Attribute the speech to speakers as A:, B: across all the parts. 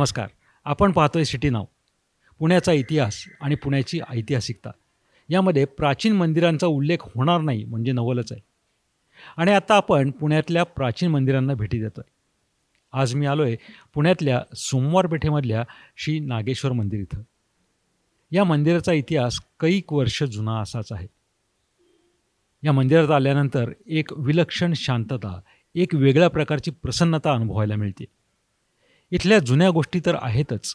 A: नमस्कार. आपण पाहतोय सिटी नाव. पुण्याचा इतिहास आणि पुण्याची ऐतिहासिकता. यामध्ये प्राचीन मंदिरांचा उल्लेख होणार नाही म्हणजे नवलच आहे. आणि आता आपण पुण्यातल्या प्राचीन मंदिरांना भेटी देतो आहे आज मी आलो आहे पुण्यातल्या सोमवार पेठेमधल्या श्री नागेश्वर मंदिर इथं. या मंदिराचा इतिहास कैक वर्ष जुना असाच आहे. या मंदिरात आल्यानंतर एक विलक्षण शांतता एक वेगळ्या प्रकारची प्रसन्नता अनुभवायला मिळते. इथल्या जुन्या गोष्टी तर आहेतच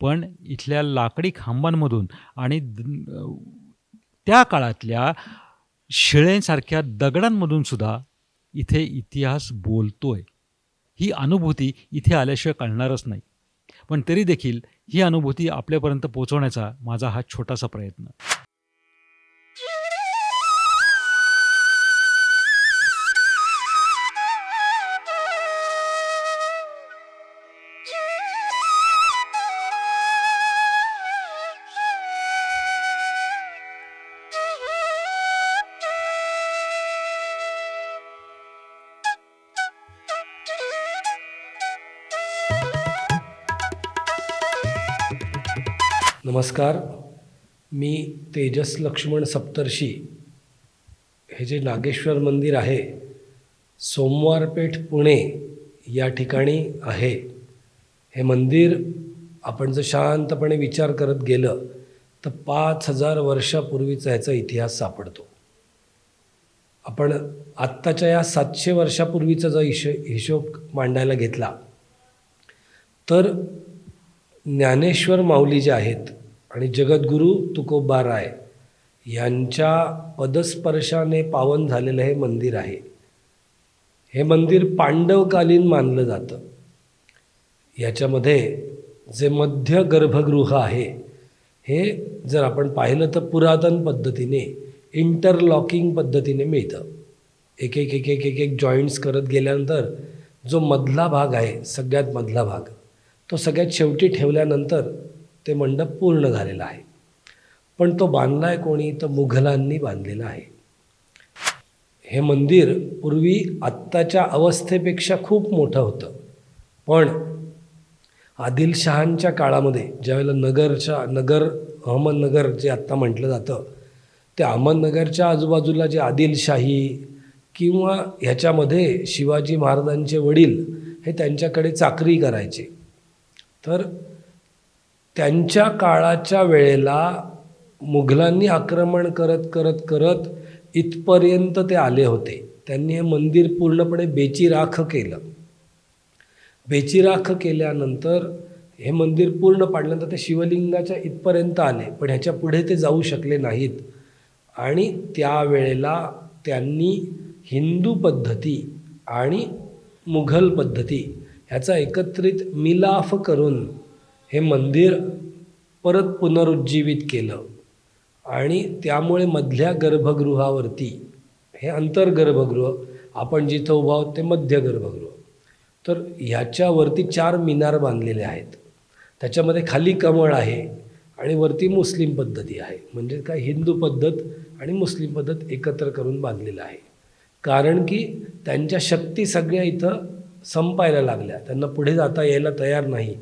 A: पण इथल्या लाकडी खांबांमधून आणि त्या काळातल्या शिळेसारख्या दगडांमधून सुद्धा इथे इतिहास बोलतोय. ही अनुभूती इथे आल्याशिवाय कळणारच नाही. पण तरी देखील ही अनुभूती आपल्यापर्यंत पोहोचवण्याचा माझा हा छोटासा प्रयत्न.
B: नमस्कार मी तेजस लक्ष्मण सप्तर्षी. हे जे नागेश्वर मंदिर आहे सोमवारपेठ पुणे या ठिकाणी आहे. हे मंदिर आपण जर शांतपणे विचार करत गेलं तर पाच हजार वर्षापूर्वीचा ह्याचा इतिहास सापडतो. आपण आत्ताच्या या सातशे वर्षापूर्वीचा जर हिशो हिशोब मांडायला घेतला तर ज्ञानेश्वर माऊली जे आहेत आणि जगद्गुरू तुकोबा राय यांच्या पदस्पर्शाने पावन झालेलं हे मंदिर आहे. हे मंदिर पांडवकालीन मानलं जातं. याच्यामध्ये जे मध्य गर्भगृह आहे हे जर आपण पाहिलं तर पुरातन पद्धतीने इंटरलॉकिंग पद्धतीने मिळतं. एक एक एक एक एक एक जॉईंट्स करत गेल्यानंतर जो मधला भाग आहे सगळ्यात मधला भाग तो सगळ्यात शेवटी ठेवल्यानंतर ते मंडप पूर्ण झालेला आहे. पण तो बांधला आहे कोणी? तर मुघलांनी बांधलेला आहे. हे मंदिर पूर्वी आत्ताच्या अवस्थेपेक्षा खूप मोठं होतं. पण आदिलशहांच्या काळामध्ये ज्यावेळेला नगरच्या नगर अहमदनगर जे आत्ता म्हटलं जातं ते अहमदनगरच्या आजूबाजूला जे आदिलशाही किंवा ह्याच्यामध्ये शिवाजी महाराजांचे वडील हे त्यांच्याकडे चाकरी करायचे. तर त्यांच्या काळाच्या वेळेला मुघलांनी आक्रमण करत करत करत इथपर्यंत ते आले होते. त्यांनी हे मंदिर पूर्णपणे बेचिराख केलं. बेचिराख केल्यानंतर हे मंदिर पूर्ण पाडल्यानंतर ते शिवलिंगाच्या इथपर्यंत आले पण ह्याच्या पुढे ते जाऊ शकले नाहीत. आणि त्यावेळेला त्यांनी हिंदू पद्धती आणि मुघल पद्धती ह्याचा एकत्रित मिलाफ करून हे मंदिर परत पुनरुज्जीवित केलं. आणि त्यामुळे मधल्या गर्भगृहावरती हे अंतर्गर्भगृह आपण जिथं उभा आहोत ते मध्य गर्भगृह. तर ह्याच्यावरती चार मिनार बांधलेले आहेत. त्याच्यामध्ये खाली कमळ आहे आणि वरती मुस्लिम पद्धती आहे. म्हणजे काय हिंदू पद्धत आणि मुस्लिम पद्धत एकत्र करून बांधलेलं आहे. कारण की त्यांच्या शक्ती सगळ्या इथं संपायला लागल्या. त्यांना पुढे जाता यायला तयार नाही.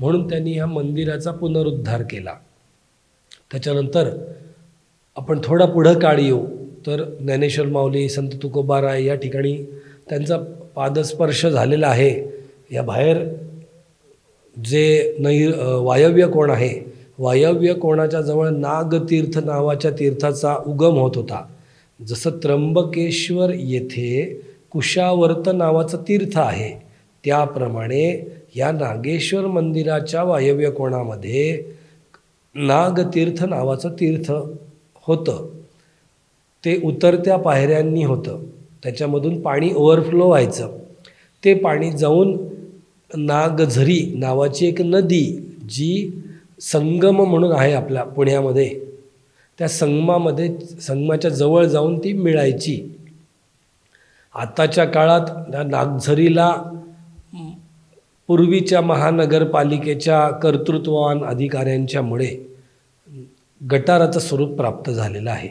B: म्हणून त्यांनी ह्या मंदिराचा पुनरुद्धार केला. त्याच्यानंतर आपण थोडा पुढं काळ येऊ. तर ज्ञानेश्वर माऊली संत तुकोबाराय या ठिकाणी त्यांचा पादस्पर्श झालेला आहे. या बाहेर जे नै वायव्य कोण आहे? वायव्य कोणाच्या जवळ नागतीर्थ नावाच्या तीर्थाचा उगम होत होता. जसं त्र्यंबकेश्वर येथे कुशावर्त नावाचं तीर्थ आहे. त्याप्रमाणे या नागेश्वर मंदिराच्या वायव्य कोणामध्ये नागतीर्थ नावाचं तीर्थ होतं. ते उतरत्या पायऱ्यांनी होतं. त्याच्यामधून पाणी ओव्हरफ्लो व्हायचं. ते पाणी जाऊन नागझरी नावाची एक नदी जी संगम म्हणून आहे आपल्या पुण्यामध्ये त्या संगमामध्ये संगमाच्या जवळ जाऊन ती मिळायची. आताच्या काळात नागझरीला पूर्वीच्या महानगरपालिकेच्या कर्तृत्ववान अधिकाऱ्यांच्यामुळे गटाराचं स्वरूप प्राप्त झालेलं आहे.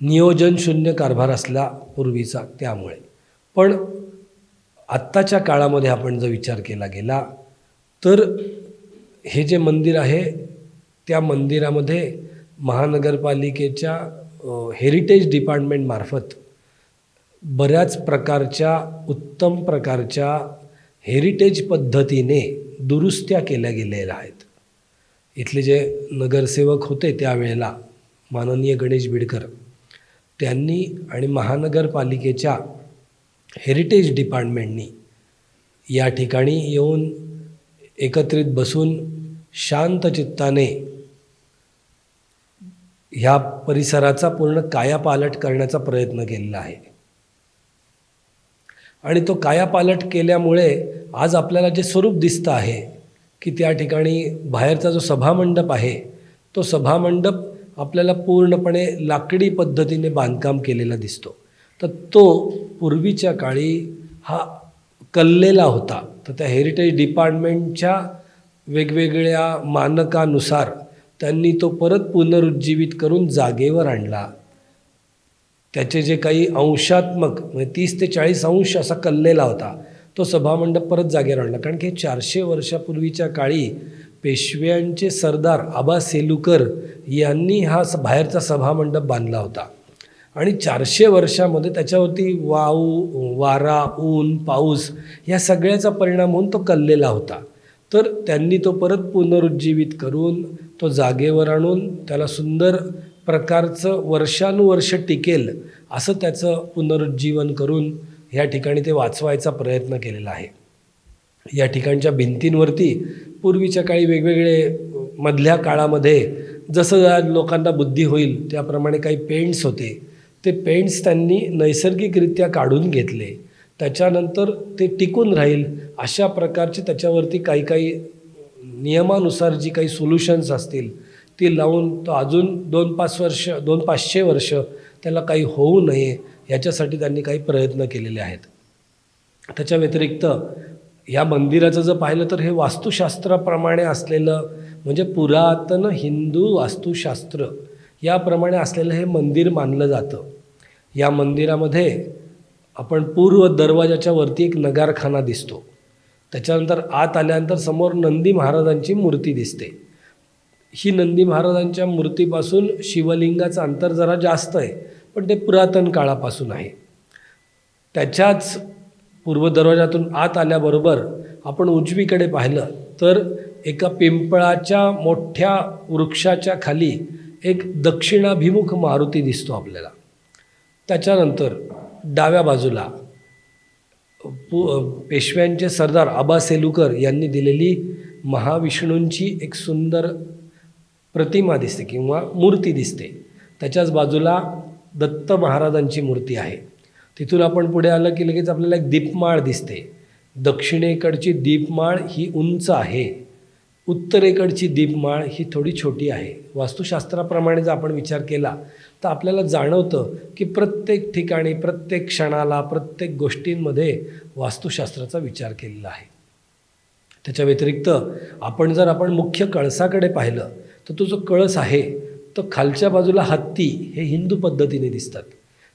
B: नियोजन शून्य कारभार असला पूर्वीचा त्यामुळे. पण आत्ताच्या काळामध्ये आपण जर विचार केला गेला तर हे जे मंदिर आहे त्या मंदिरामध्ये महानगरपालिकेच्या हेरिटेज डिपार्टमेंटमार्फत बऱ्याच प्रकारच्या उत्तम प्रकारच्या हेरिटेज पद्धतीने दुरुस्त्या केल्या गेलेल्या आहेत. इथले जे नगरसेवक होते त्यावेळेला माननीय गणेश बिडकर त्यांनी आणि महानगरपालिकेच्या हेरिटेज डिपार्टमेंटनी या ठिकाणी येऊन एकत्रित बसून शांत चित्ताने ह्या परिसराचा पूर्ण कायापालट करण्याचा प्रयत्न केलेला आहे. आणि तो कायापालट केल्यामुळे आज आपल्याला जे स्वरूप दिसतं आहे की त्या ठिकाणी बाहेरचा जो सभामंडप आहे तो सभामंडप आपल्याला पूर्णपणे लाकडी पद्धतीने बांधकाम केलेला दिसतो. तर तो पूर्वीच्या काळी हा कल्लेला होता. तर त्या हेरिटेज डिपार्टमेंटच्या वेगवेगळ्या मानकानुसार त्यांनी तो परत पुनरुज्जीवित करून जागेवर आणला. त्याचे जे काही अंशात्मक म्हणजे तीस ते चाळीस अंश असा कल्लेला होता तो सभामंडप परत जागेवर आणला. कारण की चारशे वर्षापूर्वीच्या काळी पेशव्यांचे सरदार आबा सेलुकर यांनी हा स बाहेरचा सभामंडप बांधला होता. आणि चारशे वर्षामध्ये त्याच्यावरती वाऊ वारा ऊन पाऊस या सगळ्याचा परिणाम होऊन तो कल्लेला होता. तर त्यांनी तो परत पुनरुज्जीवित करून तो जागेवर आणून त्याला सुंदर प्रकारचं वर्षानुवर्ष टिकेल असं त्याचं पुनरुज्जीवन करून ह्या ठिकाणी ते वाचवायचा प्रयत्न केलेला आहे. या ठिकाणच्या भिंतींवरती पूर्वीच्या काळी वेगवेगळे मधल्या काळामध्ये जसं लोकांना बुद्धी होईल त्याप्रमाणे काही पेंट्स होते. ते पेंट्स त्यांनी नैसर्गिकरित्या काढून घेतले. त्याच्यानंतर ते टिकून राहील अशा प्रकारचे त्याच्यावरती काही काही नियमानुसार जी काही सोल्युशन्स असतील ती लावून तो अजून दोन पाच वर्ष दोन पाचशे वर्ष त्याला काही होऊ नये याच्यासाठी त्यांनी काही प्रयत्न केलेले आहेत. त्याच्या व्यतिरिक्त या मंदिराचं जर पाहिलं तर हे वास्तुशास्त्राप्रमाणे असलेलं म्हणजे पुरातन हिंदू वास्तुशास्त्र याप्रमाणे असलेलं हे मंदिर मानलं जातं. या मंदिरामध्ये आपण पूर्व दरवाजाच्या वरती एक नगारखाना दिसतो. त्याच्यानंतर आत आल्यानंतर समोर नंदी महाराजांची मूर्ती दिसते. ही नंदी महाराजांच्या मूर्तीपासून शिवलिंगाचं अंतर जरा जास्त आहे पण ते पुरातन काळापासून आहे. त्याच्याच पूर्व दरवाजातून आत आल्याबरोबर आपण उजवीकडे पाहिलं तर एका पिंपळाच्या मोठ्या वृक्षाच्या खाली एक दक्षिणाभिमुख मारुती दिसतो आपल्याला. त्याच्यानंतर डाव्या बाजूला पु पेशव्यांचे सरदार आबा सेलुकर यांनी दिलेली महाविष्णूंची एक सुंदर प्रतिमा दिसते किंवा मूर्ती दिसते. त्याच्याच बाजूला दत्त महाराजांची मूर्ती आहे. तिथून आपण पुढे आलं की लगेच आपल्याला एक दीपमाळ दिसते. दक्षिणेकडची दीपमाळ ही उंच आहे. उत्तरेकडची दीपमाळ ही थोडी छोटी आहे. वास्तुशास्त्राप्रमाणे जर आपण विचार केला तर आपल्याला जाणवतं की प्रत्येक ठिकाणी प्रत्येक क्षणाला प्रत्येक गोष्टींमध्ये वास्तुशास्त्राचा विचार केलेला आहे. त्याच्या व्यतिरिक्त आपण जर आपण मुख्य कळसाकडे पाहिलं तर तो जो कळस आहे तो खालच्या बाजूला हत्ती हे हिंदू पद्धतीने दिसतात.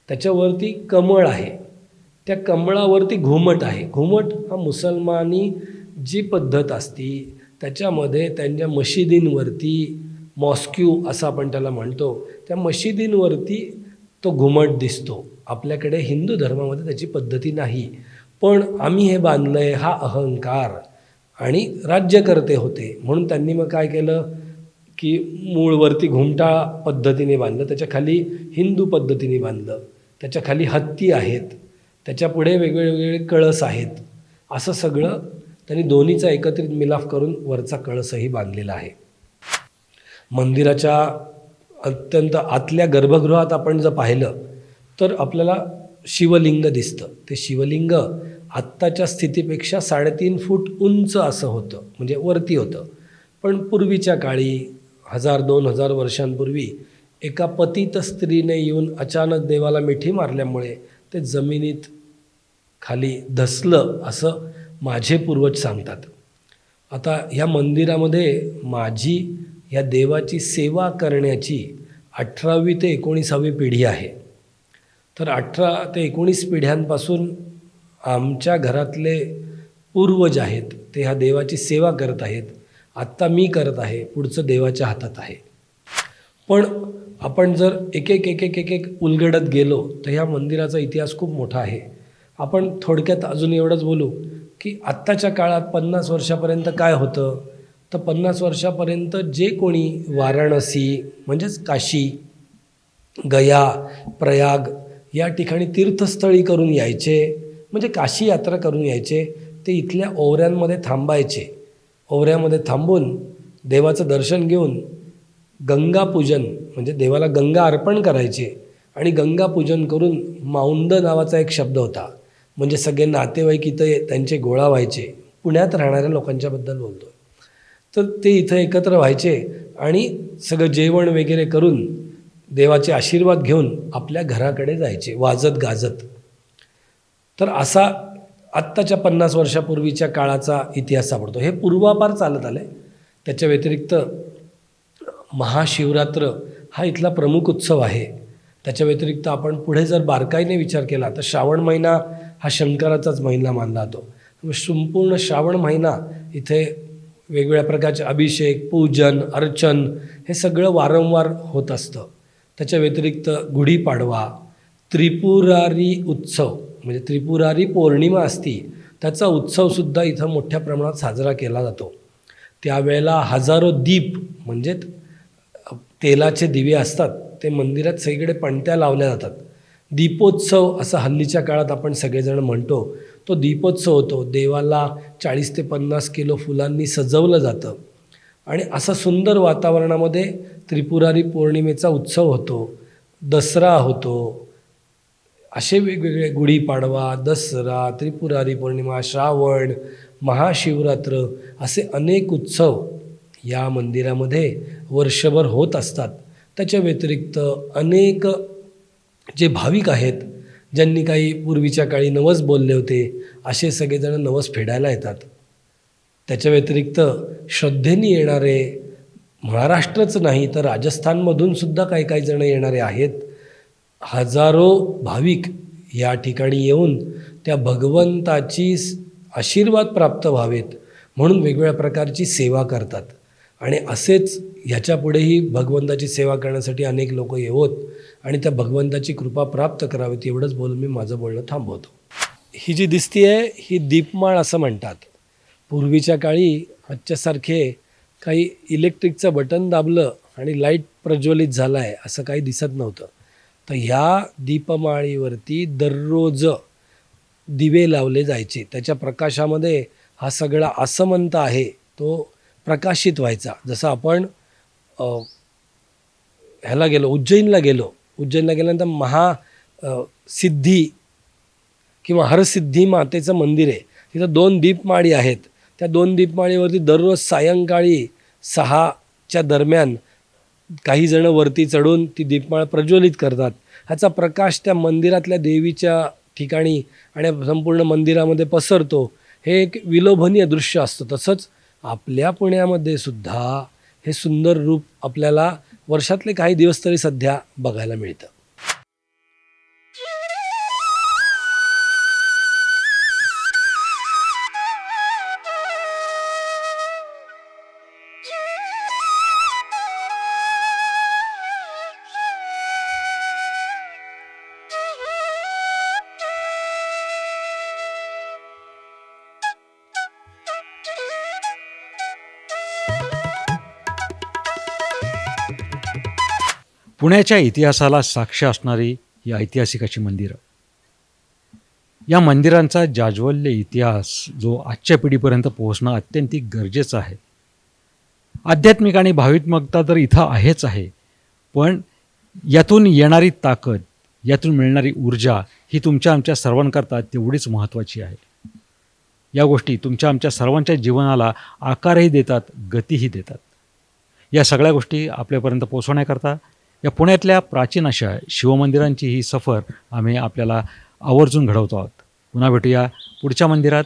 B: त्याच्यावरती कमळ आहे. त्या कमळावरती घुमट आहे. घुमट हा मुसलमानी जी पद्धत असती त्याच्यामध्ये त्यांच्या मशिदींवरती मॉस्क्यू असं आपण त्याला म्हणतो त्या मशिदींवरती तो घुमट दिसतो. आपल्याकडे हिंदू धर्मामध्ये त्याची पद्धती नाही. पण आम्ही हे बांधलं आहे हा अहंकार आणि राज्यकर्ते होते. म्हणून त्यांनी मग काय केलं? की मूळवरती घुमटा पद्धतीने बांधलं त्याच्याखाली हिंदू पद्धतीने बांधलं. त्याच्याखाली हत्ती आहेत त्याच्या पुढे वेगवेगळे कळस आहेत. असं सगळं त्यांनी दोन्हीचा एकत्रित मिलाफ करून वरचा कळसही बांधलेला आहे. मंदिराच्या अत्यंत आतल्या गर्भगृहात आपण जर पाहिलं तर आपल्याला शिवलिंग दिसतं. ते शिवलिंग आत्ताच्या स्थितीपेक्षा साडेतीन फूट उंच असं होतं म्हणजे वरती होतं. पण पूर्वीच्या काळी हजार दोन हजार वर्षांपूर्वी एका पतित स्त्रीने येऊन अचानक देवाला मिठी मारल्यामुळे ते जमिनीत खाली धसलं असं माझे पूर्वज सांगतात. आता ह्या मंदिरामध्ये माझी या देवाची सेवा करण्याची अठरावी ते एकोणीसावी पिढी आहे. तर अठरा ते एकोणीस पिढ्यांपासून आमच्या घरातले पूर्वज आहेत ते ह्या देवाची सेवा करत आहेत. आत्ता मी करत आहे पुढचं देवाच्या हातात आहे. पण आपण जर एक एक एक एक एक एक उलगडत गेलो तर ह्या मंदिराचा इतिहास खूप मोठा आहे. आपण थोडक्यात अजून एवढंच बोलू की आत्ताच्या काळात पन्नास वर्षापर्यंत काय होतं? तर पन्नास वर्षापर्यंत जे कोणी वाराणसी म्हणजेच काशी गया प्रयाग या ठिकाणी तीर्थस्थळी करून यायचे म्हणजे काशी यात्रा करून यायचे ते इथल्या ओवऱ्यांमध्ये थांबायचे ओवऱ्यामध्ये थांबून देवाचं दर्शन घेऊन गंगापूजन म्हणजे देवाला गंगा अर्पण करायचे आणि गंगापूजन करून माऊंद नावाचा एक शब्द होता. म्हणजे सगळे नातेवाईक इथं त्यांचे गोळा व्हायचे. पुण्यात राहणाऱ्या लोकांच्याबद्दल बोलतो तर ते इथं एकत्र व्हायचे आणि सगळं जेवण वगैरे करून देवाचे आशीर्वाद घेऊन आपल्या घराकडे जायचे वाजत गाजत. तर असा आत्ताच्या पन्नास वर्षापूर्वीच्या काळाचा इतिहास सापडतो. हे पूर्वापार चालत आलं आहे त्याच्या व्यतिरिक्त महाशिवरात्र हा इथला प्रमुख उत्सव आहे. त्याच्या व्यतिरिक्त आपण पुढे जर बारकाईने विचार केला तर श्रावण महिना हा शंकराचाच महिना मानला जातो. संपूर्ण श्रावण महिना इथे वेगवेगळ्या प्रकारचे अभिषेक पूजन अर्चन हे सगळं वारंवार होत असतं. त्याच्या व्यतिरिक्त गुढीपाडवा त्रिपुरारी उत्सव म्हणजे त्रिपुरारी पौर्णिमा असती त्याचा उत्सवसुद्धा इथं मोठ्या प्रमाणात साजरा केला जातो. त्यावेळेला हजारो दीप म्हणजे तेलाचे दिवे असतात ते मंदिरात सगळीकडे पणत्या लावल्या जातात. दीपोत्सव असं हल्लीच्या काळात आपण सगळेजण म्हणतो तो दीपोत्सव होतो. देवाला चाळीस ते पन्नास किलो फुलांनी सजवलं जातं. आणि असं सुंदर वातावरणामध्ये त्रिपुरारी पौर्णिमेचा उत्सव होतो दसरा होतो असे वेगवेगळे गुढीपाडवा दसरा त्रिपुरारी पौर्णिमा श्रावण महाशिवरात्र असे अनेक उत्सव या मंदिरामध्ये वर्षभर होत असतात. त्याच्या व्यतिरिक्त अनेक जे भाविक आहेत ज्यांनी काही पूर्वीच्या काळी नवस बोलले होते असे सगळेजण नवस फेडायला येतात. त्याच्या व्यतिरिक्त श्रद्धेने येणारे महाराष्ट्रच नाही तर राजस्थानमधून सुद्धा काही काही जण येणारे आहेत. हजारो भाविक या ठिकाणी येऊन त्या भगवंताची आशीर्वाद प्राप्त व्हावेत म्हणून वेगवेगळ्या प्रकारची सेवा करतात. आणि असेच ह्याच्यापुढेही भगवंताची सेवा करण्यासाठी अनेक लोक येवोत आणि त्या भगवंताची कृपा प्राप्त करावीत एवढंच बोलून मी माझं बोलणं थांबवतो. ही जी दिसती आहे ही दीपमाळ असं म्हणतात. पूर्वीच्या काळी आजच्यासारखे काही इलेक्ट्रिकचं बटन दाबलं आणि लाइट प्रज्वलित झाला आहे असं काही दिसत नव्हतं. तर ह्या दीपमाळीवरती दररोज दिवे लावले जायचे. त्याच्या प्रकाशामध्ये हा सगळा आसमंत आहे तो प्रकाशित व्हायचा. जसं आपण ह्याला गेलो उज्जैनला गेलो. उज्जैनला गेल्यानंतर महा सिद्धी किंवा हरसिद्धी मातेचं मंदिर आहे. तिथं दोन दीपमाळी आहेत. त्या दोन दीपमाळीवरती दररोज सायंकाळी सहाच्या दरम्यान काही जण वरती चढून ती दीपमाळ प्रज्वलित करतात. ह्याचा प्रकाश त्या मंदिरातल्या देवीच्या ठिकाणी आणि संपूर्ण मंदिरामध्ये पसरतो. हे एक विलोभनीय दृश्य असतं. तसंच आपल्या पुण्यामध्ये सुद्धा हे सुंदर रूप आपल्याला वर्षातले काही दिवस तरी सध्या बघायला मिळतं.
A: पुण्याच्या इतिहासाला साक्ष असणारी ही ऐतिहासिक अशी मंदिरं. या मंदिरांचा जाज्वल्य इतिहास जो आजच्या पिढीपर्यंत पोहोचणं अत्यंत गरजेचं आहे. आध्यात्मिक आणि भावित्मकता तर इथं आहेच आहे पण यातून येणारी ताकद यातून मिळणारी ऊर्जा ही तुमच्या आमच्या सर्वांकरता तेवढीच महत्त्वाची आहे. या गोष्टी तुमच्या आमच्या सर्वांच्या जीवनाला आकारही देतात गतीही देतात. या सगळ्या गोष्टी आपल्यापर्यंत पोचवण्याकरता या पुण्यातल्या प्राचीन अशा शिवमंदिरांची ही सफर आम्ही आपल्याला आवर्जून घडवतो आहोत. पुन्हा भेटूया पुढच्या मंदिरात.